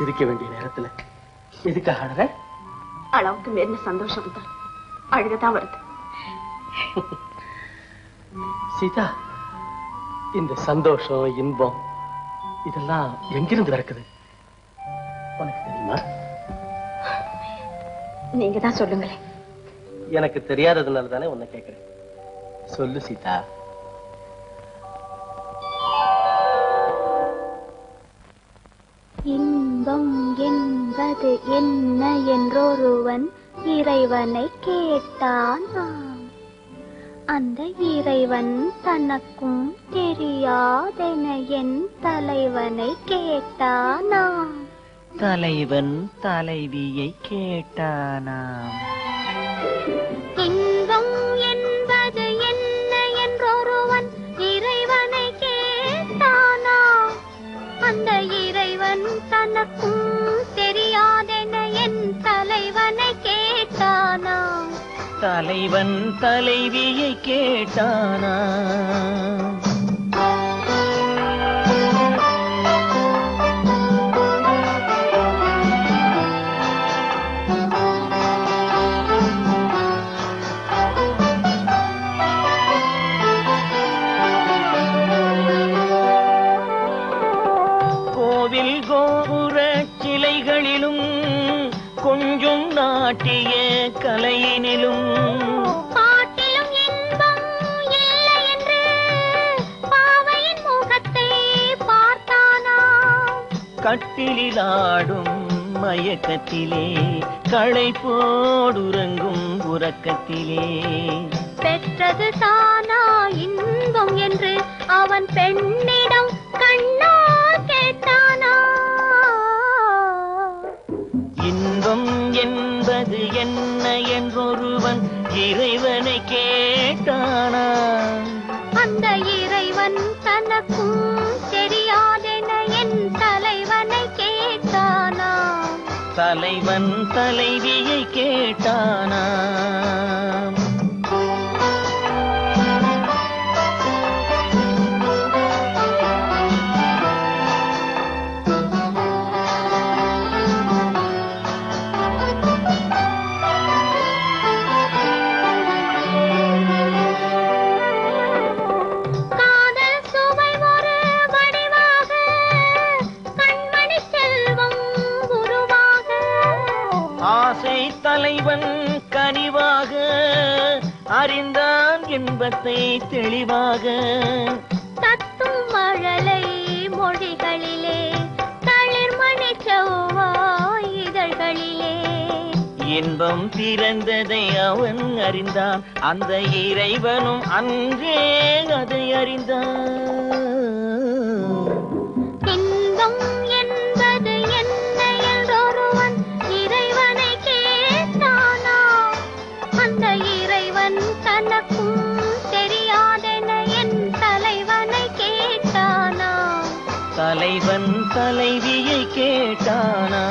சிரிக்க வேண்டிய நேரத்துல. எதுக்காக அழற அளவுக்கு மேல சந்தோஷம் தான். அழுகதான் வருது. சீதா இந்த சந்தோஷம் இன்பம் இதெல்லாம் எங்கிருந்து பிறக்குது உனக்கு தெரியுமா? நீங்க தான் சொல்லுங்களேன். எனக்கு தெரியாததுனால தானே உன்னை கேட்கிறேன் சொல்லு சீதா. இன்பம் என்பது என்ன என்றொருவன் இறைவனை கேட்டானாம் அந்த இறைவன் தனக்கும் தெரியாதென என் தலைவனை கேட்டானாம். தலைவன் தலைவியை கேட்டானாம். எனக்கும் தெரியாதென என் தலைவனை கேட்டானா? தலைவன் தலைவியை கேட்டானா? கொஞ்சம் நாட்டிய கலையினிலும். பாட்டிலும் இன்பம் இல்லை என்று பாவையின் முகத்தை பார்த்தானாம் கட்டிலாடும் மயக்கத்திலே களை போடுறங்கும் உறக்கத்திலே. பெற்றது தானா இன்பம் என்று அவன் பெண்ணிடம் கண்ணா கேட்டானா? இன்பம் என்பது என்ன என்றொருவன் இறைவனை கேட்டானா? அந்த இறைவன் தனக்கும் தெரியாதென என் தலைவனை கேட்டானா? தலைவன் தலைவியை கேட்டானா? தலைவன் கனிவாக அறிந்தான் இன்பத்தை தெளிவாக. தத்தும் மழலை மொழிகளிலே தளிர்மணி செவ்வாய் இதழ்களிலே. இன்பம் பிறந்ததை அவன் அறிந்தான் அந்த இறைவனும் அன்றே அதை அறிந்தான். தனக்கும் தெரியாதென என் தலைவனை கேட்டானா? தலைவன் தலைவியை கேட்டானா?